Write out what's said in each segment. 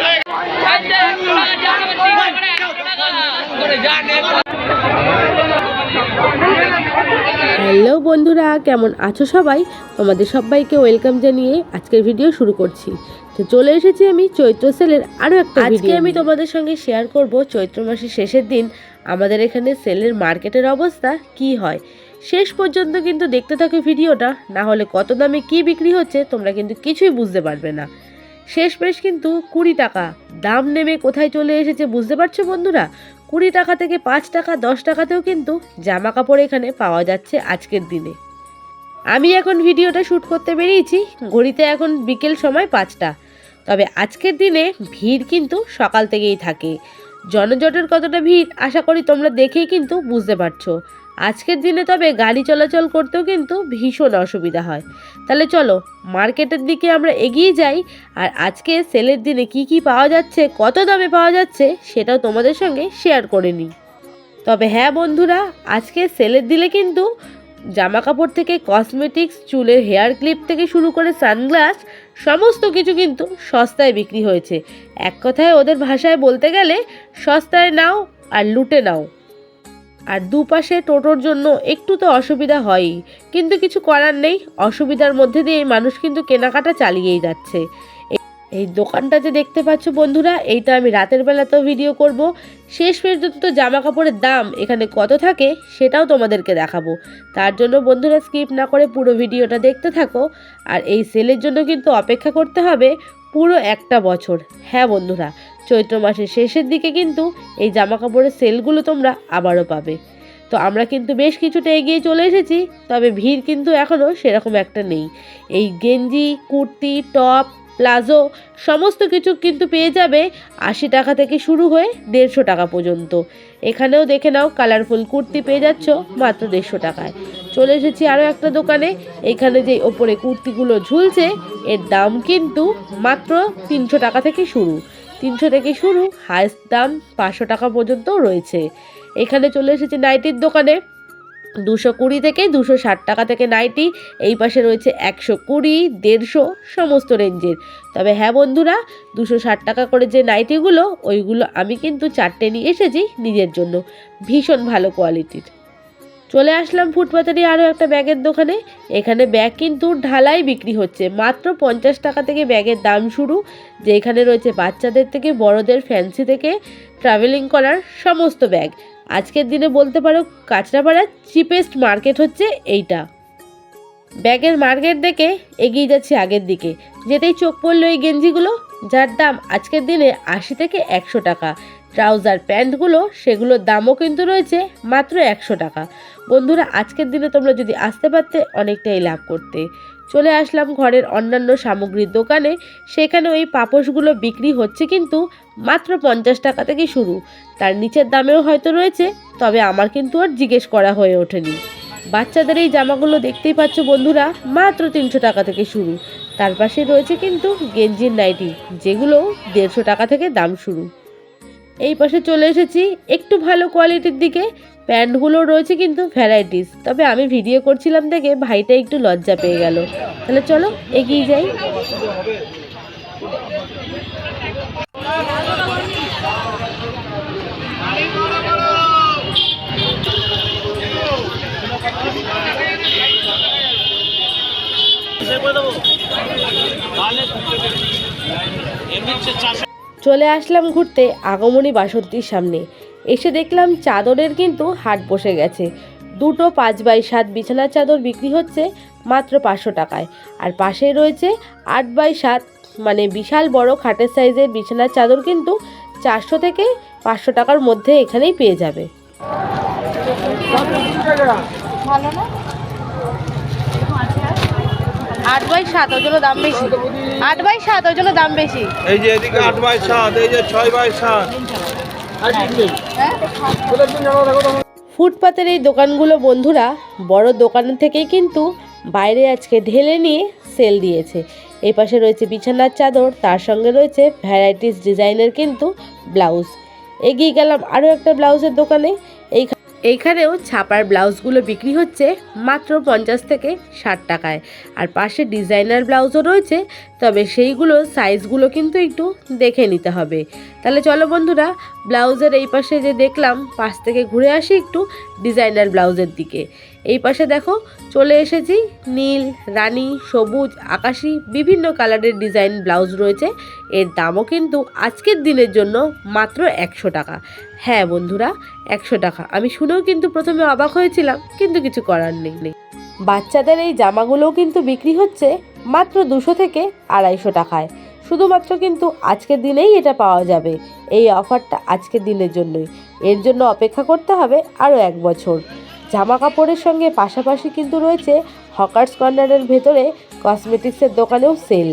হয়ে গেছে। হ্যালো বন্ধুরা, কেমন আছো সবাই তোমাদের সবাইকে ওয়েলকাম জানিয়ে আজকের ভিডিও শুরু করছি তো চলে এসেছি আমি চৈত্র সেলের আরও একটা আজকে আমি তোমাদের সঙ্গে শেয়ার করব চৈত্র মাসের শেষের দিন আমাদের এখানে সেলের মার্কেটের অবস্থা কি হয়। শেষ পর্যন্ত কিন্তু দেখতে থাকো ভিডিওটা না হলে কত দামে কি বিক্রি হচ্ছে তোমরা কিন্তু কিছুই বুঝতে পারবে না। শেষ পেশ কিন্তু কুড়ি টাকা দাম নেমে কোথায় চলে এসেছে বুঝতে পারছ বন্ধুরা? কুড়ি টাকা থেকে পাঁচ টাকা দশ টাকাতেও কিন্তু জামা কাপড় এখানে পাওয়া যাচ্ছে আজকের দিনে। আমি এখন ভিডিওটা শ্যুট করতে বেরিয়েছি ঘড়িতে এখন বিকেল সময় পাঁচটা। তবে আজকের দিনে ভিড় কিন্তু সকাল থেকেই থাকে। জনজটের কতটা ভিড়, আশা করি তোমরা দেখেই কিন্তু বুঝতে পারছ। আজকের দিনে তবে গাড়ি চলাচল করতেও কিন্তু ভীষণ অসুবিধা হয়। তাহলে চলো, মার্কেটের দিকে আমরা এগিয়ে যাই। আর আজকে সেলের দিনে কি কি পাওয়া যাচ্ছে, কত দামে পাওয়া যাচ্ছে, সেটাও তোমাদের সঙ্গে শেয়ার করে নিই। তবে হ্যাঁ বন্ধুরা, আজকে সেলের দিলে কিন্তু জামা কাপড় থেকে কসমেটিক্স চুলের হেয়ার ক্লিপ থেকে শুরু করে সানগ্লাস সমস্ত কিছু কিন্তু সস্তায় বিক্রি হয়েছে। এক কথায় ওদের ভাষায় বলতে গেলে, সস্তায় নাও আর লুটে নাও। আর দুপাশে টোটোর জন্য একটু তো অসুবিধা হয়ই। কিন্তু কিছু করার নেই, অসুবিধার মধ্যে দিয়ে মানুষ কিন্তু কেনাকাটা চালিয়েই যাচ্ছে। এই- দোকানটা যে দেখতে পাচ্ছ বন্ধুরা, এইটা আমি রাতের বেলাতেও ভিডিও করব। শেষ পর্যন্ত জামা কাপড়ের দাম এখানে কত থাকে সেটাও তোমাদেরকে দেখাবো। তার জন্য বন্ধুরা স্কিপ না করে পুরো ভিডিওটা দেখতে থাকো। আর এই সেলের জন্য কিন্তু অপেক্ষা করতে হবে পুরো একটা বছর। হ্যাঁ বন্ধুরা, চৈত্র মাসের শেষের দিকে কিন্তু এই জামা কাপড়ের সেলগুলো তোমরা আবারও পাবে। তো আমরা কিন্তু বেশ কিছুটা এগিয়ে চলে এসেছি, তবে ভিড় কিন্তু এখনও সেরকম একটা নেই। এই গেঞ্জি, কুর্তি টপ প্লাজো, সমস্ত কিছু কিন্তু পেয়ে যাবে আশি টাকা থেকে শুরু হয়ে দেড়শো টাকা পর্যন্ত। এখানেও দেখে নাও কালারফুল কুর্তি পেয়ে যাচ্ছ মাত্র দেড়শো টাকায়। চলে এসেছি আরও একটা দোকানে, এখানে যে ওপরে কুর্তিগুলো ঝুলছে, এর দাম কিন্তু মাত্র তিনশো টাকা থেকে শুরু। তিনশো থেকে শুরু হাইস্ট দাম পাঁচশো টাকা পর্যন্ত রয়েছে। এখানে চলে এসেছি নাইটির দোকানে দুশো কুড়ি থেকে দুশো ষাট টাকা থেকে নাইটি এই পাশে রয়েছে একশো কুড়ি, দেড়শো, সমস্ত রেঞ্জের। তবে হ্যাঁ বন্ধুরা, দুশো ষাট টাকা করে যে নাইটিগুলো, ওইগুলো আমি কিন্তু চারটে নিয়ে এসেছি নিজের জন্য। ভীষণ ভালো কোয়ালিটির। চলে আসলাম ফুটপাতারি আরও একটা ব্যাগের দোকানে। এখানে ব্যাগ কিন্তু ঢালাই বিক্রি হচ্ছে। মাত্র পঞ্চাশ টাকা থেকে ব্যাগের দাম শুরু যে এখানে রয়েছে বাচ্চাদের থেকে, বড়দের, ফ্যান্সি থেকে ট্রাভেলিং করার সমস্ত ব্যাগ। আজকের দিনে বলতে পারো কাঁচরাপাড়ার চিপেস্ট মার্কেট হচ্ছে এইটা। ব্যাগের মার্কেট দেখে এগিয়ে যাচ্ছি আগের দিকে। যেতেই চোখ পড়ল এই গেঞ্জিগুলো, যার দাম আজকের দিনে আশি থেকে একশো টাকা। ট্রাউজার প্যান্টগুলো, সেগুলোর দামও কিন্তু রয়েছে মাত্র একশো টাকা। বন্ধুরা, আজকের দিনে তোমরা যদি আসতে পারতে, অনেকটাই লাভ করতে। চলে আসলাম ঘরের অন্যান্য সামগ্রীর দোকানে। সেখানে ওই পাপোশগুলো বিক্রি হচ্ছে কিন্তু মাত্র পঞ্চাশ টাকা থেকে শুরু। তার নিচের দামেও হয়তো রয়েছে, তবে আমার কিন্তু আর জিজ্ঞেস করা হয়ে ওঠেনি। বাচ্চাদের এই জামাগুলো দেখতেই পাচ্ছ বন্ধুরা, মাত্র তিনশো টাকা থেকে শুরু। তার পাশে রয়েছে কিন্তু গেঞ্জির নাইটি, যেগুলো দেড়শো টাকা থেকে দাম শুরু। এই পাশে চলে এসেছি একটু ভালো কোয়ালিটির দিকে। প্যান্টগুলো রয়েছে কিন্তু ভ্যারাইটিস। তবে আমি ভিডিও করছিলাম দেখে ভাইটা একটু লজ্জা পেয়ে গেল। তাহলে চলো, এগিয়ে যাই। চলে আসলাম ঘুরতে আগমনী বাসন্তীর সামনে। এসে দেখলাম চাদরের কিন্তু হাট বসে গেছে। দুটো পাঁচ বাই সাত বিছানার চাদর বিক্রি হচ্ছে মাত্র পাঁচশো টাকায়। আর পাশে রয়েছে আট বাই সাত মানে বিশাল বড় খাটের সাইজের বিছানার চাদর কিন্তু চারশো থেকে পাঁচশো টাকার মধ্যে এখানেই পেয়ে যাবে। আট বাই সাত ওই জন্য দাম বেশি। আট বাই সাত ওই জন্য দাম বেশি। এই যে এদিকে আট বাই সাত এই যে ছয় বাই সাত। ফুটপাতের এই দোকানগুলো, বন্ধুরা, বড় দোকান থেকেই কিন্তু বাইরে আজকে ঢেলে নিয়ে সেল দিয়েছে। এই পাশে রয়েছে বিছানার চাদর, তার সঙ্গে রয়েছে ভ্যারাইটিস ডিজাইনের কিন্তু ব্লাউজ এগিয়ে গেলাম আরও একটা ব্লাউজের দোকানে। এইখানেও ছাপার ব্লাউজগুলো বিক্রি হচ্ছে মাত্র পঞ্চাশ থেকে ষাট টাকায়। আর পাশে ডিজাইনার ব্লাউজও রয়েছে, তবে সেইগুলো সাইজগুলো কিন্তু একটু দেখে নিতে হবে। তাহলে চলো বন্ধুরা, ব্লাউজের এই পাশে যে দেখলাম, পাশ থেকে ঘুরে আসি একটু ডিজাইনার ব্লাউজের দিকে। এই পাশে দেখো চলে এসেছি নীল, রানী, সবুজ, আকাশি, বিভিন্ন কালারের ডিজাইন ব্লাউজ রয়েছে। এর দামও কিন্তু আজকের দিনের জন্য মাত্র একশো টাকা। হ্যাঁ বন্ধুরা, একশো টাকা। আমি শুনেও কিন্তু প্রথমে অবাক হয়েছিলাম, কিন্তু কিছু করার নেই নেই। বাচ্চাদের এই জামাগুলোও কিন্তু বিক্রি হচ্ছে মাত্র দুশো থেকে আড়াইশো টাকায়। শুধুমাত্র কিন্তু আজকের দিনেই এটা পাওয়া যাবে, এই অফারটা আজকের দিনের জন্যই। এর জন্য অপেক্ষা করতে হবে আরও এক বছর। জামা কাপড়ের সঙ্গে পাশাপাশি কিন্তু রয়েছে হকার্স কর্নারের ভেতরে কসমেটিক্সের দোকানেও সেল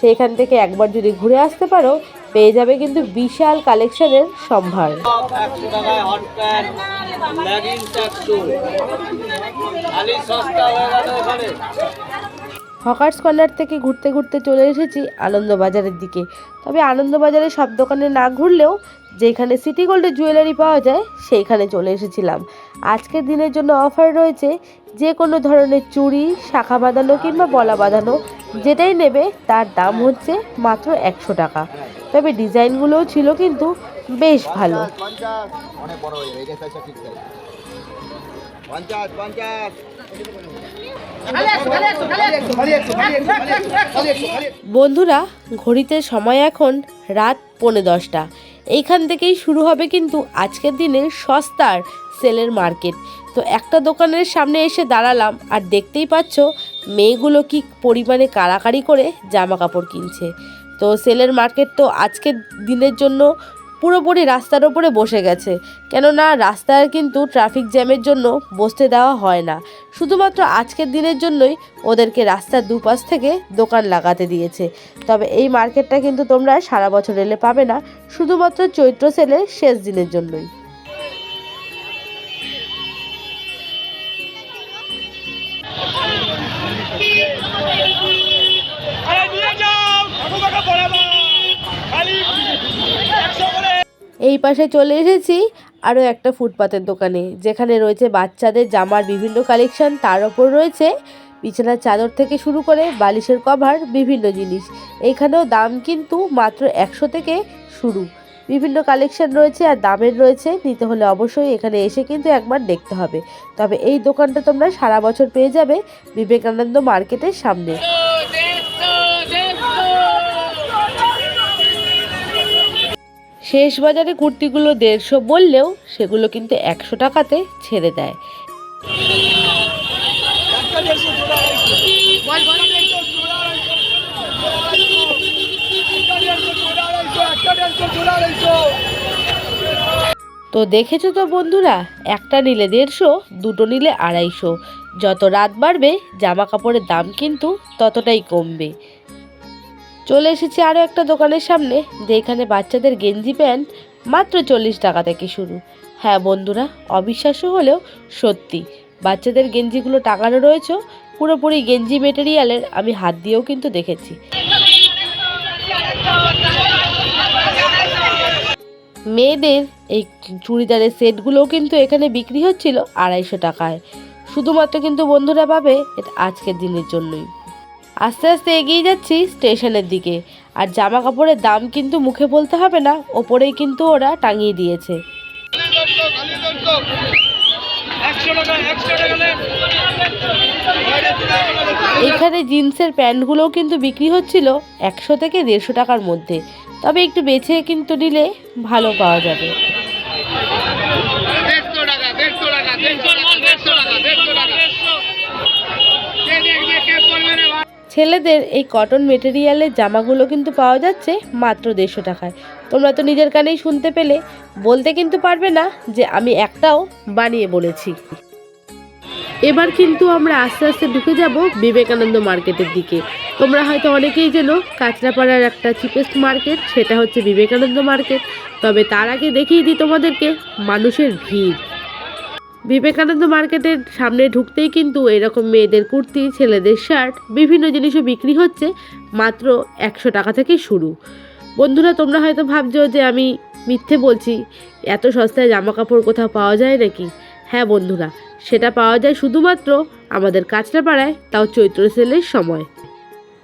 সেইখান থেকে একবার যদি ঘুরে আসতে পারো, পেয়ে যাবে কিন্তু বিশাল কালেকশনের সম্ভার। হকার্স কর্নার থেকে ঘুরতে ঘুরতে চলে এসেছি আনন্দবাজারের দিকে। তবে আনন্দবাজারে সব দোকানে না ঘুরলেও যেখানে সিটি গোল্ডের জুয়েলারি পাওয়া যায়, সেইখানে চলে এসেছিলাম। আজকের দিনের জন্য অফার রয়েছে যে কোনো ধরনের চুড়ি, শাখা বাঁধানো কিংবা বলা বাঁধানো, যেটাই নেবে, তার দাম হচ্ছে মাত্র একশো টাকা। তবে ডিজাইনগুলোও ছিল কিন্তু বেশ ভালো। বন্ধুরা, ঘড়িতে সময় এখন রাত পৌনে দশটা। এইখান থেকেই শুরু হবে কিন্তু আজকের দিনে সস্তার সেলের মার্কেট। তো একটা দোকানের সামনে এসে দাঁড়ালাম আর দেখতেই পাচ্ছ মেয়েগুলো কি পরিমাণে কাড়াকাড়ি করে জামা কাপড় কিনছে। তো সেলের মার্কেট তো আজকের দিনের জন্য পুরোপুরি রাস্তার ওপরে বসে গেছে। কেননা রাস্তায় কিন্তু ট্রাফিক জ্যামের জন্য বসতে দেওয়া হয় না। শুধুমাত্র আজকের দিনের জন্যই ওদেরকে রাস্তার দুপাশ থেকে দোকান লাগাতে দিয়েছে। তবে এই মার্কেটটা কিন্তু তোমরা সারা বছর এলে পাবে না। শুধুমাত্র চৈত্র সেলের শেষ দিনের জন্যই। এই পাশে চলে এসেছি আরও একটা ফুটপাতের দোকানে, যেখানে রয়েছে বাচ্চাদের জামার বিভিন্ন কালেকশন, তার ওপর রয়েছে বিছানার চাদর থেকে শুরু করে বালিশের কভার, বিভিন্ন জিনিস। এখানেও দাম কিন্তু মাত্র একশো থেকে শুরু। বিভিন্ন কালেকশন রয়েছে আর দামের রয়েছে, নিতে হলে অবশ্যই এখানে এসে কিন্তু একবার দেখতে হবে। তবে এই দোকানটা তোমরা সারা বছর পেয়ে যাবে বিবেকানন্দ মার্কেটের সামনে। শেষ বাজারে কুর্তিগুলো দেড়শো বললেও সেগুলো কিন্তু একশো টাকাতে ছেড়ে দেয়। তো দেখেছ তো বন্ধুরা, একটা নিলে দেড়শো, দুটো নিলে আড়াইশো। যত রাত বাড়বে জামা কাপড়ের দাম কিন্তু ততটাই কমবে। চলে এসেছি আরও একটা দোকানের সামনে যেখানে বাচ্চাদের গেঞ্জি প্যান্ট মাত্র চল্লিশ টাকা থেকে শুরু। হ্যাঁ বন্ধুরা, অবিশ্বাস্য হলেও সত্যি, বাচ্চাদের গেঞ্জিগুলো টাঙানো রয়েছে, পুরোপুরি গেঞ্জি মেটেরিয়ালের আমি হাত দিয়েও কিন্তু দেখেছি। মেয়েদের এই চুড়িদারের সেটগুলোও কিন্তু এখানে বিক্রি হচ্ছিল আড়াইশো টাকায়। শুধুমাত্র কিন্তু বন্ধুরা পাবে এটা আজকের দিনের জন্যই। আস্তে আস্তে এগিয়ে যাচ্ছি স্টেশনের দিকে। আর জামা কাপড়ের দাম কিন্তু মুখে বলতে হবে না, ওপরেই কিন্তু ওরা টাঙিয়ে দিয়েছে। এখানে জিন্সের প্যান্টগুলোও কিন্তু বিক্রি হচ্ছিল একশো থেকে দেড়শো টাকার মধ্যে। তবে একটু বেছে কিন্তু নিলে ভালো পাওয়া যাবে। ছেলেদের এই কটন মেটেরিয়ালের জামাগুলো কিন্তু পাওয়া যাচ্ছে মাত্র দেড়শো টাকায়। তোমরা তো নিজের কানেই শুনতে পেলে, বলতে কিন্তু পারবে না যে আমি একটাও বানিয়ে বলেছি। এবার কিন্তু আমরা আস্তে আস্তে ঢুকে যাব বিবেকানন্দ মার্কেটের দিকে। তোমরা হয়তো অনেকেই যেনো কাঁচরাপাড়ার একটা চিপেস্ট মার্কেট সেটা হচ্ছে বিবেকানন্দ মার্কেট তবে তার আগে দেখিয়ে দিই তোমাদেরকে মানুষের ভিড়। বিবেকানন্দ মার্কেটের সামনে ঢুকতেই কিন্তু এরকম মেয়েদের কুর্তি, ছেলেদের শার্ট, বিভিন্ন জিনিসও বিক্রি হচ্ছে মাত্র একশো টাকা থেকে শুরু। বন্ধুরা, তোমরা হয়তো ভাবছ যে আমি মিথ্যে বলছি, এত সস্তায় জামা কাপড় কোথাও পাওয়া যায় নাকি? হ্যাঁ বন্ধুরা, সেটা পাওয়া যায় শুধুমাত্র আমাদের কাঁচরাপাড়ায়, তাও চৈত্র সেলের সময়।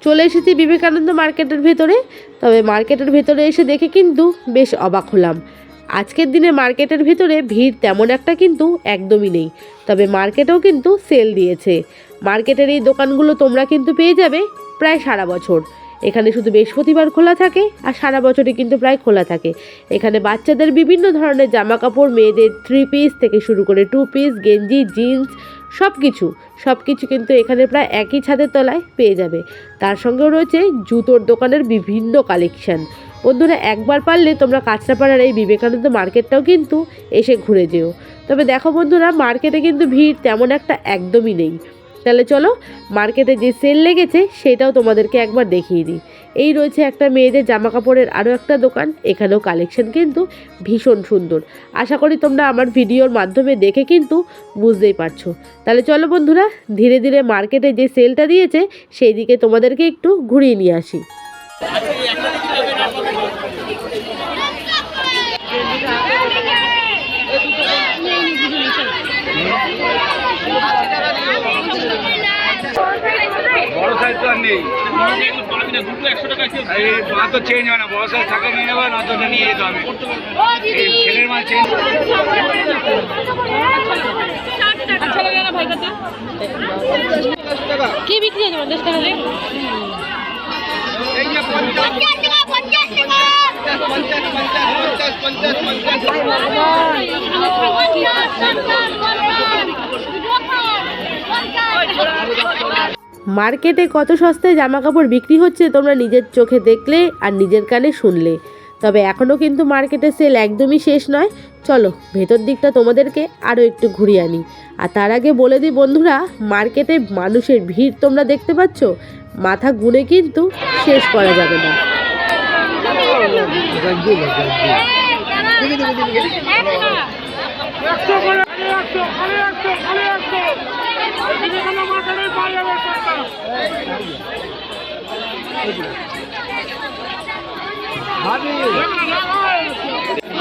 চলে এসেছি বিবেকানন্দ মার্কেটের ভেতরে, তবে মার্কেটের ভেতরে এসে দেখে কিন্তু বেশ অবাক হলাম। আজকের দিনে মার্কেটের ভিতরে ভিড় তেমন একটা কিন্তু একদমই নেই। তবে মার্কেটেও কিন্তু সেল দিয়েছে। মার্কেটের এই দোকানগুলো তোমরা কিন্তু পেয়ে যাবে প্রায় সারা বছর। এখানে শুধু বৃহস্পতিবার খোলা থাকে আর সারা বছরই কিন্তু প্রায় খোলা থাকে। এখানে বাচ্চাদের বিভিন্ন ধরনের জামা কাপড় মেয়েদের থ্রি পিস থেকে শুরু করে টু পিস গেঞ্জি জিন্স সব কিছু সব কিছু কিন্তু এখানে প্রায় একই ছাদের তলায় পেয়ে যাবে। তার সঙ্গেও রয়েছে জুতোর দোকানের বিভিন্ন কালেকশন বন্ধুরা একবার পারলে তোমরা কাঁচরাপাড়ার এই বিবেকানন্দ মার্কেটটাও কিন্তু এসে ঘুরে যেও। তবে দেখো বন্ধুরা, মার্কেটে কিন্তু ভিড় তেমন একটা একদমই নেই। তাহলে চলো, মার্কেটে যে সেল লেগেছে সেটাও তোমাদেরকে একবার দেখিয়ে দিই। এই রয়েছে একটা মেয়েদের জামা কাপড়ের আরও একটা দোকান, এখানেও কালেকশন কিন্তু ভীষণ সুন্দর। আশা করি তোমরা আমার ভিডিওর মাধ্যমে দেখে কিন্তু বুঝতেই পারছ। তাহলে চলো বন্ধুরা, ধীরে ধীরে মার্কেটে যে সেলটা দিয়েছে, সেই দিকে তোমাদেরকে একটু ঘুরিয়ে নিয়ে আসি। বড় সাইজ তো আর নেই। এই মা তো চেঞ্জ হয় না, বড় সাইজ থাকে নিয়ে নেবে, না তো নিয়ে যেতে হবে। ছেলের মাল চেঞ্জ কি বিক্রি আছে পঞ্চাশ টাকা মার্কেটে কত সস্তায় জামা কাপড় বিক্রি হচ্ছে তোমরা নিজের চোখে দেখলে আর নিজের কানে শুনলে। তবে এখনও কিন্তু মার্কেটে সেল একদমই শেষ নয়। চলো, ভেতর দিকটা তোমাদেরকে আরও একটু ঘুরিয়ে আনি। আর তার আগে বলে দিই বন্ধুরা, মার্কেটে মানুষের ভিড় তোমরা দেখতে পাচ্ছ? মাথা গুনে কিন্তু শেষ করা যাবে না।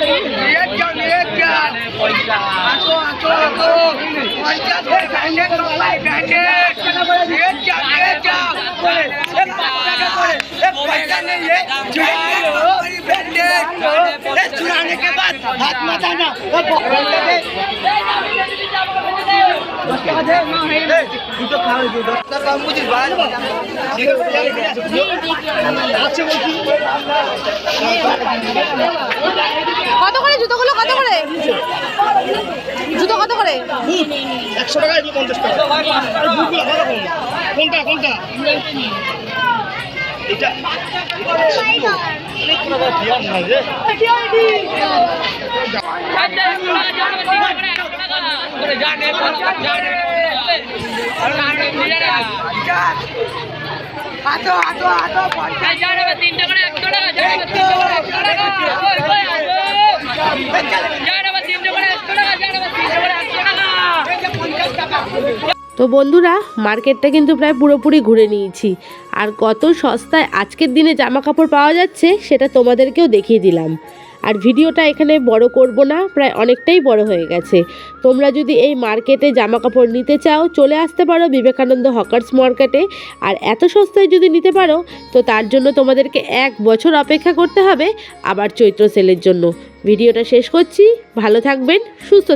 একশো খালি একশো খালি একশো বিবেকানন্দ মার্কেটের পাওয়া যাবে সস্তা কত করে জুতোগুলো কত করে জুতো কত করে একশো টাকা পঞ্চাশ টাকা তো বন্ধুরা মার্কেটটা কিন্তু প্রায় পুরোপুরি ঘুরে নিয়েছি। আর কত সস্তায় আজকের দিনে জামা কাপড় পাওয়া যাচ্ছে সেটা তোমাদেরকেও দেখিয়ে দিলাম। আর ভিডিওটা এখানে বড় করব না, প্রায় অনেকটাই বড় হয়ে গেছে। তোমরা যদি এই মার্কেটে জামা কাপড় নিতে চাও, চলে আসতে পারো বিবেকানন্দ হকার্স মার্কেটে। আর এত সস্তায় যদি নিতে পারো, তো তার জন্য তোমাদেরকে এক বছর অপেক্ষা করতে হবে আবার চৈত্র সেলের জন্য। ভিডিওটা শেষ করছি, ভালো থাকবেন, সুস্থ